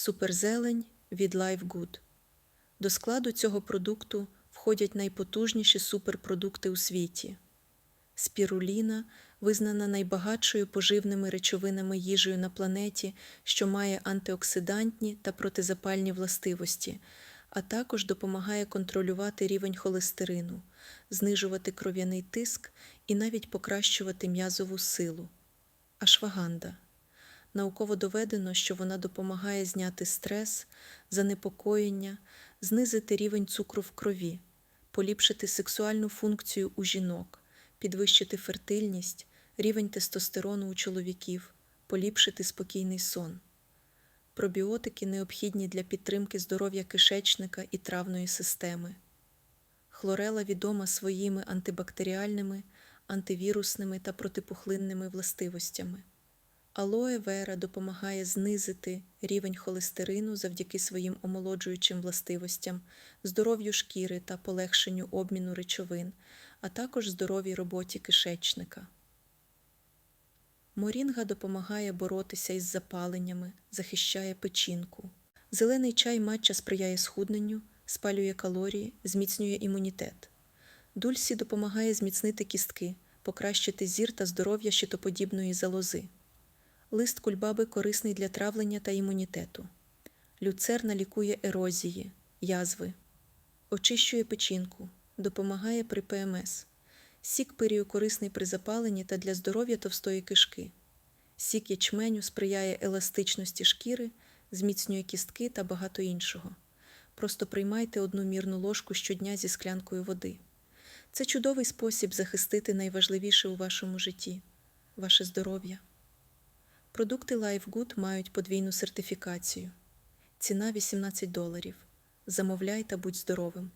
Суперзелень від LifeGood. До складу цього продукту входять найпотужніші суперпродукти у світі. Спіруліна визнана найбагатшою поживними речовинами їжею на планеті, що має антиоксидантні та протизапальні властивості, а також допомагає контролювати рівень холестерину, знижувати кров'яний тиск і навіть покращувати м'язову силу. Ашваганда. Науково доведено, що вона допомагає зняти стрес, занепокоєння, знизити рівень цукру в крові, поліпшити сексуальну функцію у жінок, підвищити фертильність, рівень тестостерону у чоловіків, поліпшити спокійний сон. Пробіотики необхідні для підтримки здоров'я кишечника і травної системи. Хлорела відома своїми антибактеріальними, антивірусними та протипухлинними властивостями. Алоe вера допомагає знизити рівень холестерину завдяки своїм омолоджуючим властивостям, здоров'ю шкіри та полегшенню обміну речовин, а також здоровій роботі кишечника. Морінга допомагає боротися із запаленнями, захищає печінку. Зелений чай матча сприяє схудненню, спалює калорії, зміцнює імунітет. Дульсі допомагає зміцнити кістки, покращити зір та здоров'я щитоподібної залози. Лист кульбаби корисний для травлення та імунітету. Люцерна лікує ерозії, язви, очищує печінку, допомагає при ПМС. Сік пирію корисний при запаленні та для здоров'я товстої кишки. Сік ячменю сприяє еластичності шкіри, зміцнює кістки та багато іншого. Просто приймайте одну мірну ложку щодня зі склянкою води. Це чудовий спосіб захистити найважливіше у вашому житті ваше здоров'я. Продукти LifeGood мають подвійну сертифікацію. Ціна 18 доларів. Замовляй та будь здоровим.